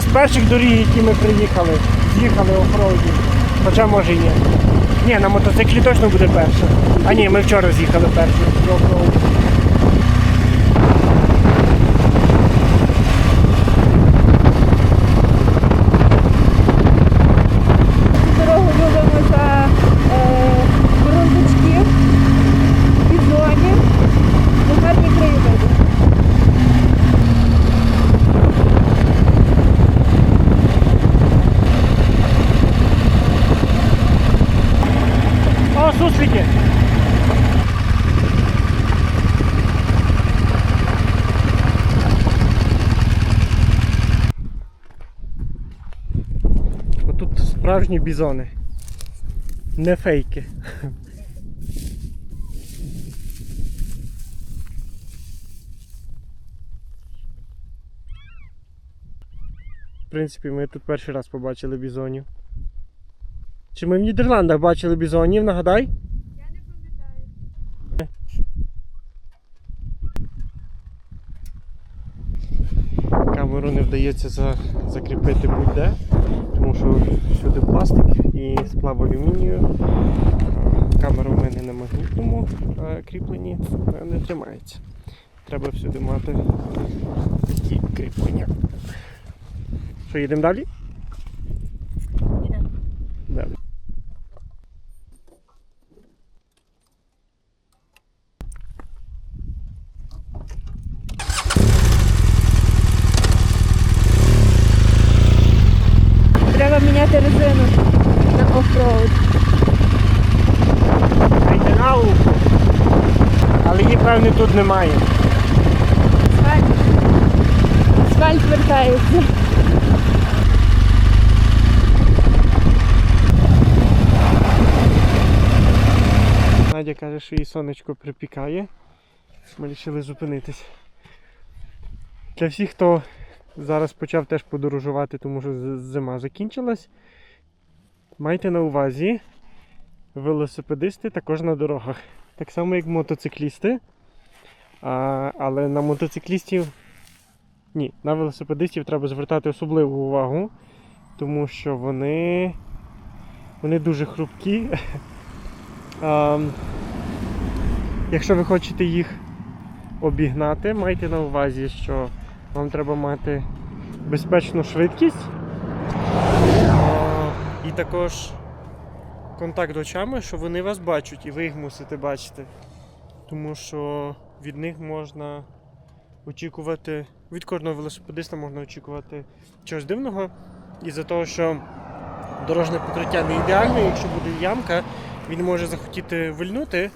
З перших доріг, які ми приїхали, з'їхали офроуді. Хоча може і ні. На мотоциклі точно буде перша. А ні, ми вчора з'їхали перші в офроуді. Цю дорогу любимо за е, бурундучків, бізонів, за гарні краєвиди. О, суслики! Отут справжні бізони. Не фейки. В принципі, ми тут перший раз побачили бізонів. Чи ми в Нідерландах бачили бізонів, нагадай? Я не пам'ятаю. Камеру не вдається за, закріпити будь-де, тому що всюди пластик і сплав алюмінію. Камера в мене на магнітному е, кріпленні е, не тримається. Треба всюди мати такі кріплення. Що, їдемо? Далі. Треба міняти резину на оффроуд. Йде на луку. Але її, певне, тут немає. Асфальт. Асфальт вертається. Надя каже, що її сонечко припікає. Ми вирішили зупинитись. Для всіх, хто зараз почав теж подорожувати, тому що зима закінчилась. Майте на увазі, велосипедисти також на дорогах. Так само, як мотоциклісти. А, але на мотоциклістів. Ні, на велосипедистів треба звертати особливу увагу, тому що вони, вони дуже хрупкі. А, якщо ви хочете їх обігнати, майте на увазі, що вам треба мати безпечну швидкість і також контакт очами, що вони вас бачать і ви їх мусите бачити. Тому що від них можна очікувати, від кожного велосипедиста можна очікувати чогось дивного. Із-за того, що дорожнє покриття не ідеальне, якщо буде ямка, він може захотіти вильнути,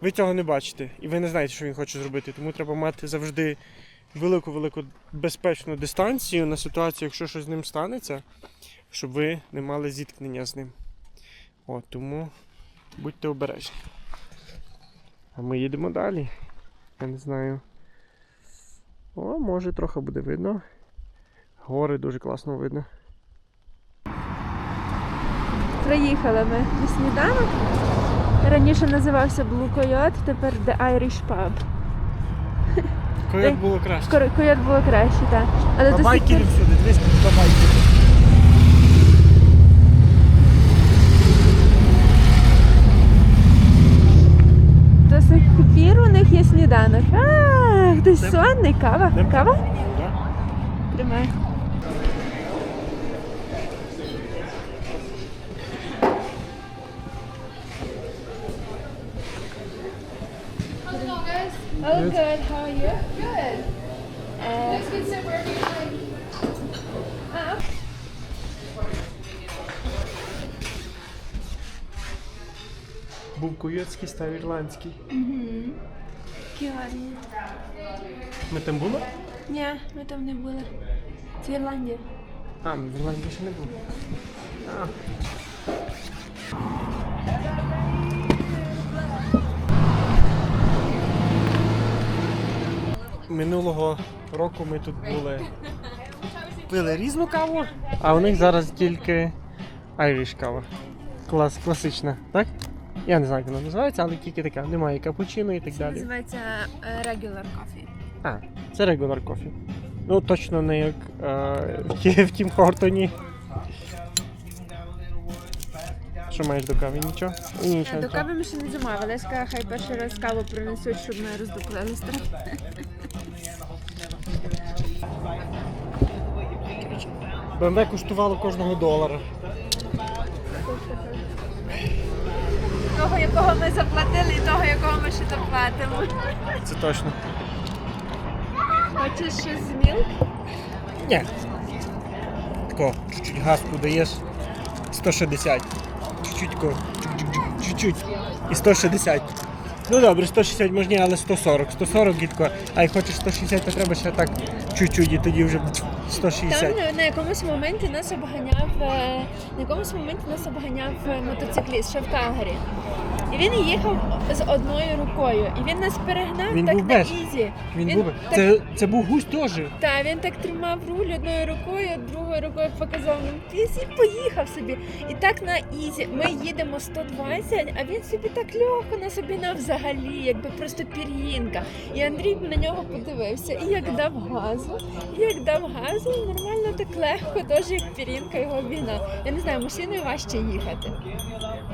ви цього не бачите, і ви не знаєте, що він хоче зробити. Тому треба мати завжди велику-велику безпечну дистанцію на ситуацію, якщо щось з ним станеться, щоб ви не мали зіткнення з ним. От, тому будьте обережні. А ми їдемо далі. Я не знаю. О, може трохи буде видно. Гори дуже класно видно. Приїхали ми на сніданок. Раніше називався Blue Coyote, тепер The Irish Pub. Койот було краще. Койот було краще, так. Але до сих Бабайкерів пір всюди, дивись, бабайкерів. До сих у них є сніданок. А, хтось сонний, кава. Кава? Тримай. Oh, good. How are you? Був койотський, став ірландський. які гарні. Ми там були? Ні, ми там не були. Це Ірландія. А, ми в Ірландії ще не були. А. минулого року ми тут були. Пили різну каву, а у них зараз тільки Irish кава. Клас, класична, так? Я не знаю, як вона називається, але тільки така. Немає капучино і так далі. Називається е, Regular Coffee. А, це regular coffee. Ну, точно не як е, в Ті- в Тім Хортоні. Що маєш до кави? Нічого? Ні, Нічого. До нічого. кави ми ще не замовили. Я сказала, хай перший раз каву принесуть, щоб ми роздуплились трохи. БМВ коштувало кожного долара. Того, якого ми заплатили, і того, якого ми ще доплатимо. Це точно. Хочеш щось з мілк? Ні. Тако, чуть-чуть газку даєш 160. Чуть-чуть чуть-чуть. І 160. Ну добре, 160 можна, але 140. 140 і тако. А як хочеш 160, то треба ще так чуть-чуть, і тоді вже 160. Там на- на якомусь моменті нас обганяв е, на якомусь моменті нас обганяв е, мотоцикліст ще в Калгарі. І він їхав з одною рукою. І він нас перегнав Він так був на без. ізі. Він був. так- Це, це був гусь теж. Та він так тримав руль одною рукою, другою рукою показав нам піс і поїхав собі. І так на ізі. Ми їдемо 120, а він собі так легко на собі на взагалі, якби просто пір'їнка. І Андрій на нього подивився і як дав газу, і як дав газу, і нормально так легко, теж як пір'їнка його обігнав. Я не знаю, машиною важче їхати.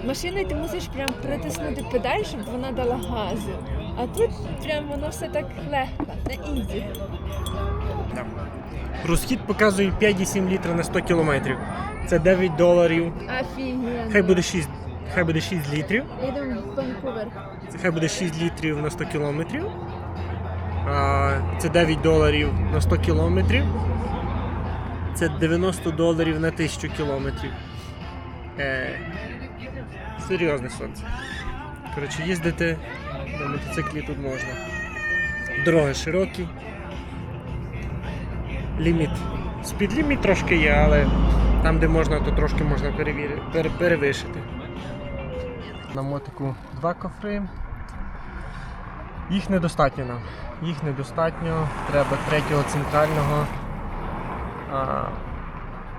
Машиною ти мусиш прям притиснути педаль, щоб вона дала газу. А тут прям воно все так легко, на ізі. Розхід показує 5,7 літра на 100 кілометрів. Це 9 доларів. Офігенно. Хай буде 6, хай буде 6 літрів. Їдемо в Ванкувер. Це хай буде 6 літрів на 100 кілометрів. А, Це 9 доларів на 100 кілометрів. Це 90 доларів на 1000 кілометрів. Е, серйозне сонце. Коротше, їздити на мотоциклі тут можна. Дороги широкі. Ліміт. Спідліміт трошки є, але там, де можна, то трошки можна пере, перевишити. На мотику два кофри. Їх недостатньо нам. Їх недостатньо. Треба третього центрального. А,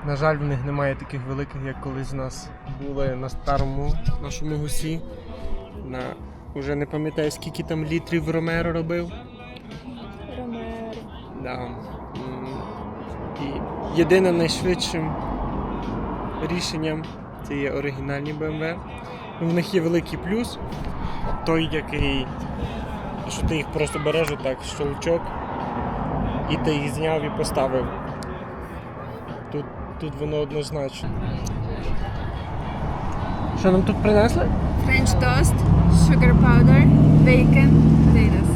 на жаль, в них немає таких великих, як колись у нас були на старому нашому гусі. На, уже не пам'ятаю, скільки там літрів Ромеро робив. Ромеро. Да. І єдиним найшвидшим рішенням це є оригінальні BMW. Ну, В них є великий плюс, той, який, що ти їх просто береш отак, щелчок, і ти їх зняв і поставив. Тут, воно однозначно. Що нам тут принесли? French toast, sugar powder, bacon, potatoes.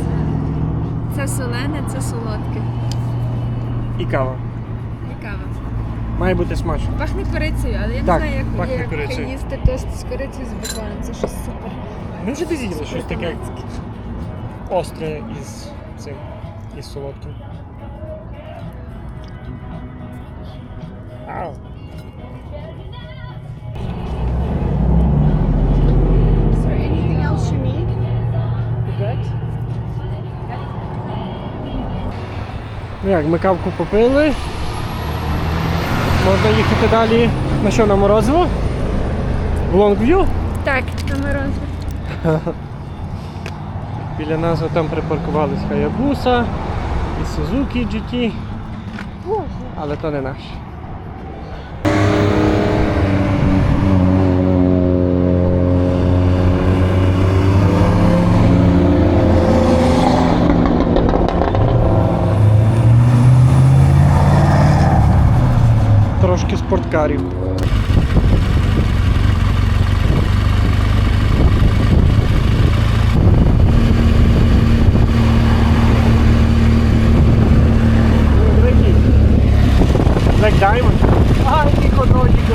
Це солене, це солодке. І кава. І кава. Має бути смачно. Пахне корицею, але я не Так, знаю, як, пахне як корицею. їсти тост з корицею з беконом. Це щось супер. Ми вже ти з'їли щось таке Німецьке. остре із цим, із солодким. Як, ми кавку попили. Можна їхати далі на що на морозиво? В Лонгв'ю. Так, на морозиво. Біля нас там припаркувались Hayabusa і Suzuki GT. Але то не наш. Трошки спорткарів. Black Diamond. А, яких одного тільки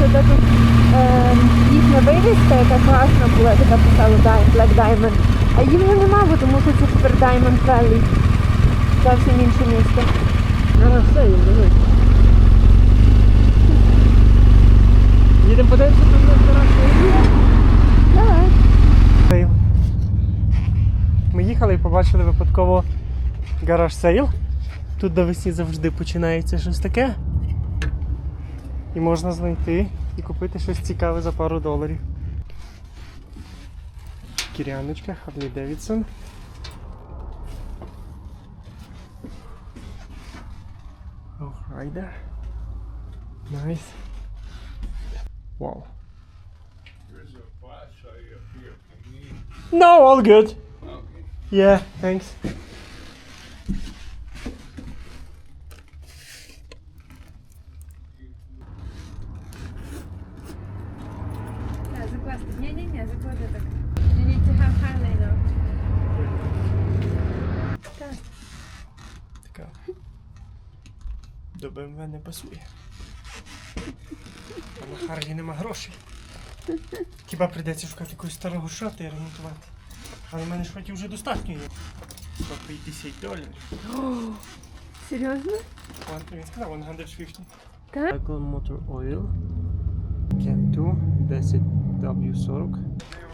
Це тут е, їхня Black Diamond. А її вже нема, тому що це тепер Diamond Valley. Зовсім інше місто. Зараз все, їм дивись. Їдемо подивитися тут на ресторан. Давай. приїхали і випадково гараж сейл. Тут навесні завжди починається щось таке. І можна знайти і купити щось цікаве за пару доларів. Кіряночка, Харлі Девідсон. Райдер. Nice. Wow. No, all good. Yeah, thanks. Так, закласти. Ні-ні-ні, заклади так. You need to have Harley now. Так. Така. До BMW не пасує. А на Харлі нема грошей. Хіба прийдеться шукати якогось старого шота і ремонтувати. Але в мене шотів вже достатньо є. 150 доларів. Серйозно? Він сказав 150. Так? Cycle Motor Oil. Kento 10W40.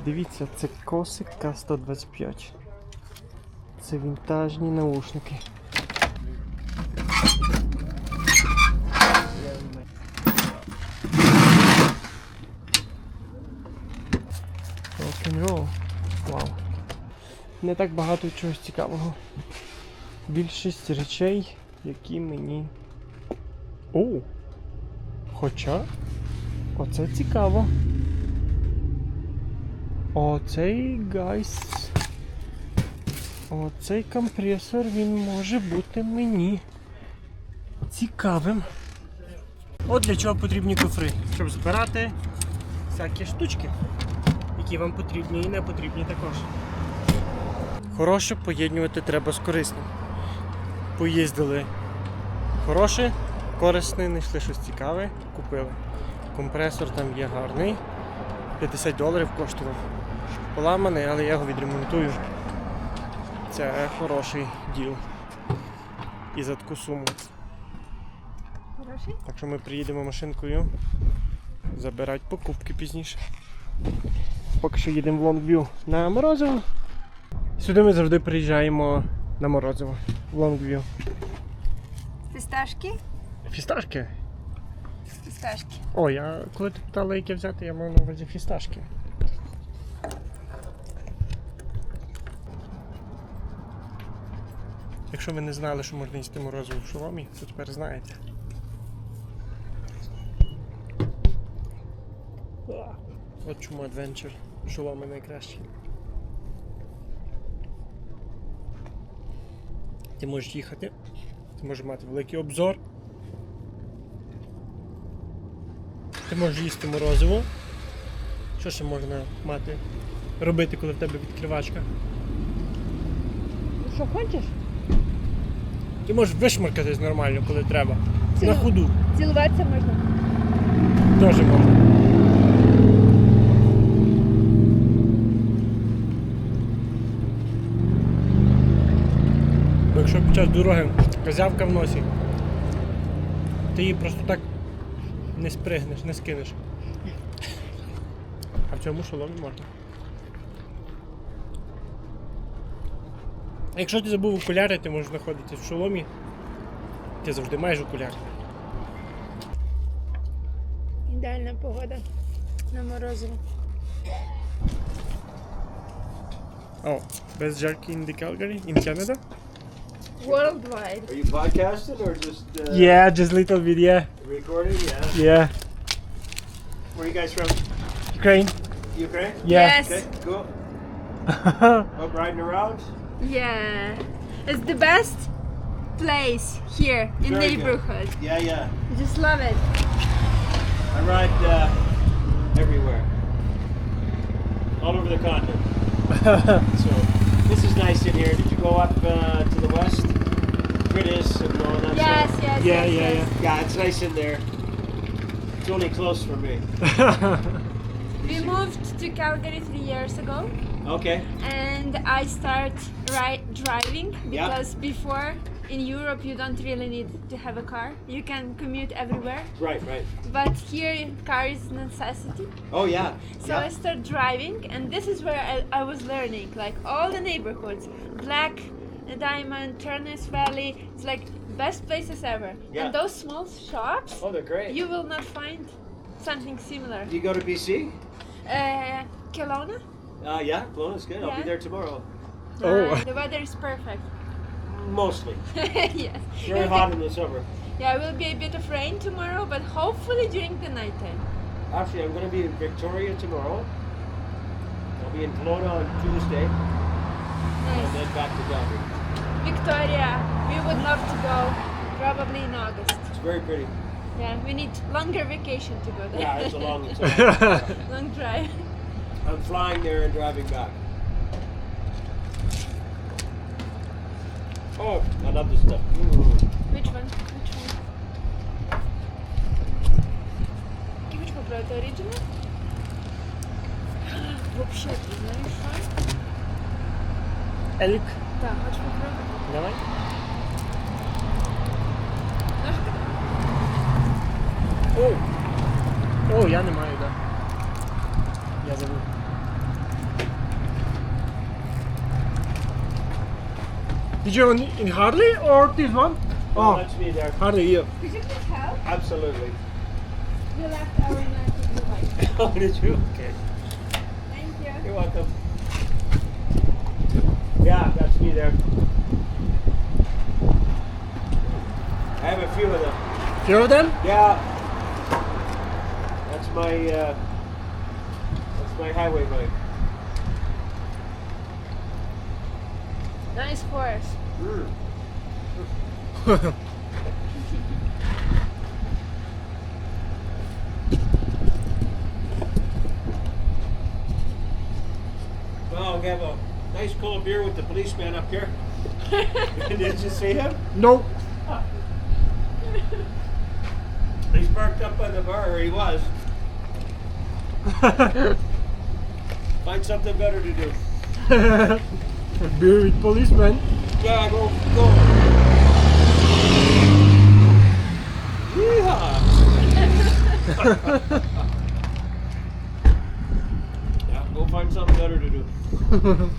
Дивіться, це косик К125. Це вінтажні наушники. Рок-н-рол. Вау. Не так багато чогось цікавого. Більшість речей, які мені о! Хоча. Оце цікаво. Оцей гайс. Оцей компресор він може бути мені цікавим. От для чого потрібні кофри. Щоб збирати всякі штучки, які вам потрібні і не потрібні також. Хороше поєднувати треба з корисним. Поїздили хороше, корисне, знайшли щось цікаве, купили. Компресор там є гарний. 50 доларів коштував. Поламаний, але я його відремонтую. Це хороший діл. І за таку суму. Хороший? Так що ми приїдемо машинкою забирати покупки пізніше. Поки що їдемо в Лонгвью на Морозиво. Сюди ми завжди приїжджаємо на Морозиво. В Лонгвью. Фісташки? Фісташки. Фісташки. О, я коли ти питала, яке взяти, я мав на увазі фісташки. Якщо ви не знали, що можна їсти морозиво в шоломі, то тепер знаєте. От чому адвенчер. Шоломи найкращі. Ти можеш їхати, ти можеш мати великий обзор. Ти можеш їсти морозиво. Що ще можна мати? Робити, коли в тебе відкривачка? Що хочеш? Ти можеш вишмаркатись нормально, коли треба. Цілу- На ходу Цілуватися можна. теж можна. Якщо під час дороги козявка в носі, ти її просто так не спригнеш, не скинеш. А в цьому шоломі можна. Якщо ти забув окуляри, ти можеш знаходитись в шоломі. Ти завжди маєш окуляри. Ідеальна погода на морозиво. Oh, best jerky in the Calgary, in Canada? Worldwide. Are you podcasting or just uh, Yeah, just little video. recording? Yeah. Yeah. Where are you guys from? Ukraine? Ukraine? Yeah. Yes. Okay, cool. Up riding around? Yeah. It's the best place here in Very good. neighborhood. Yeah, yeah. I just love it. I ride uh, everywhere. All over the continent. so this is nice in here. Did you go up uh, to the west? British and all that Yes, stuff? yes, Yeah, yes, yeah, yes. Yeah, it's nice in there. It's only close for me. We moved to Calgary three years ago, Okay. and I start ri- driving Yeah. because before in Europe you don't really need to have a car. You can commute everywhere. Right, right. But here car is necessity. Oh yeah. So I start driving, and this is where I, I was learning like all the neighborhoods, Black Diamond, Turners Valley. It's like best places ever. Yeah. And those small shops, Oh, they're great. you will not find something similar. Do you go to BC? Uh, Kelowna, Uh, yeah, Kelowna's good. I'll be there tomorrow. Oh. uh, the weather is perfect. Mostly. yes. Very It'll hot be- in the summer. Yeah, it will be a bit of rain tomorrow, but hopefully during the nighttime. Actually, I'm going to be in Victoria tomorrow. I'll be in Kelowna on Tuesday, and then back to Calgary. Victoria, we would love to go, probably in August. It's very pretty. Yeah, we need longer vacation to go there. Yeah, it's a long, it's a long. long drive. I'm flying there and driving back. Oh, I love this stuff. Mm. Which one? Which one? Ти хочеш попробувати оригінал? Вообще, ти знаєш що? Елік. Так, хочеш попробувати? Давай. О! О, я не маю, так. Да. Я забув. Did you in, in Harley or this one? Oh, Oh, that's me there. Harley here. Could you please help? Absolutely. We left our knife in the white. Oh, did you? Okay. Thank you. You're welcome. Yeah, that's me there. I have a few of them. Few of them? Yeah. That's my uh, that's my highway bike. Nice horse. Mm. Well, we have a cold beer with the policeman up here. Did you see him? no. He's parked up by the bar, or he was. Find something better to do. Beer with policeman. Yeah, go, go. Yeehaw! yeah, go find something better to do.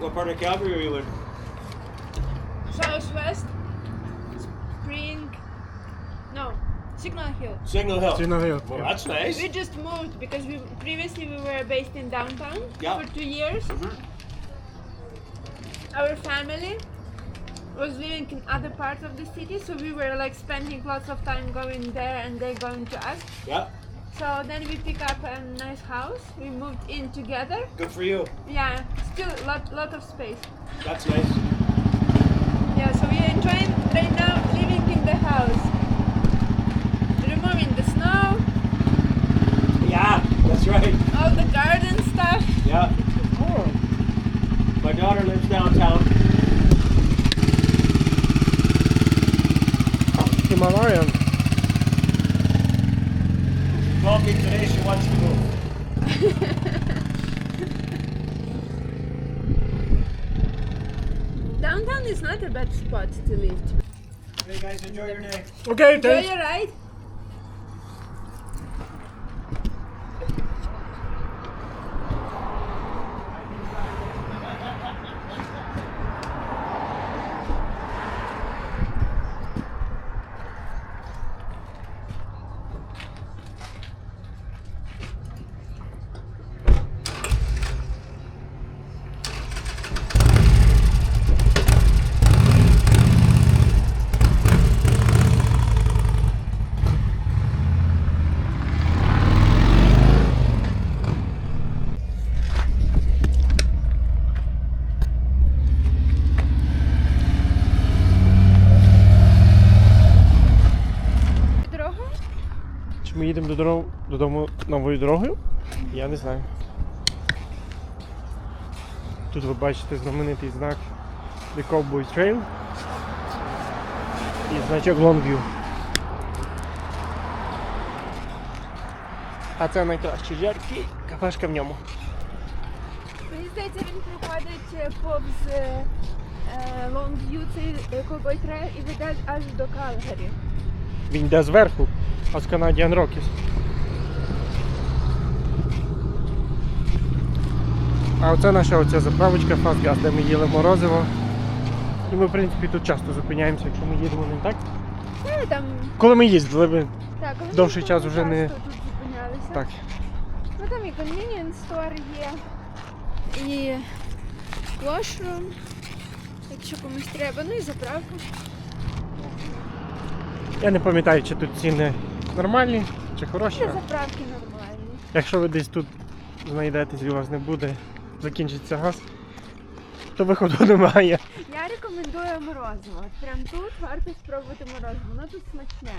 What part of Calgary are you in? Southwest. Spring. No. Signal Hill. Signal Hill. Signal Hill, Well, yeah. that's nice. We just moved because we previously we were based in downtown Yeah. for two years. Mhm. Our family was living in other parts of the city, so we were like spending lots of time going there and they going to us. Yeah, So then we pick up a nice house. We moved in together. good for you. Yeah, still lot lot of space. That's nice. Yeah, so we're enjoying right now living in the house. Removing the snow, Yeah, that's right. all the garden stuff. Yeah. Oh. My daughter lives downtown. Himalayan. She told today she wants to move. Downtown is not a bad spot to live. Okay, guys, enjoy your day. Okay, Enjoy thanks. your ride. Чи ми їдемо додому, додому новою дорогою? Я не знаю. Тут ви бачите знаменитий знак The Cowboy Trail і значок Longview. А це найкращий жаркий кафешка в ньому. Мені здається, він проходить е, повз е, Лонгв'ю, цей е, Cowboy Trail і веде аж до Калгарі. Він йде зверху, з Canadian Rockies. А оце наша оця заправочка Фастгаз, де ми їли морозиво. І ми, в принципі, тут часто зупиняємося, якщо ми їдемо не так. Та, там, Коли ми їздили, ми так, коли Довший ми час уже не- тут зупинялися. так. Ну там і convenience store є, і washroom, якщо комусь треба, ну і заправка. Я не пам'ятаю, чи тут ціни нормальні чи хороші. Це заправки нормальні. Якщо ви десь тут знайдетесь і у вас не буде, закінчиться газ, то виходу немає. Я рекомендую морозиво. Прям тут варто спробувати морозиво. Воно тут смачне.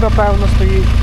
Напевно, стоїть.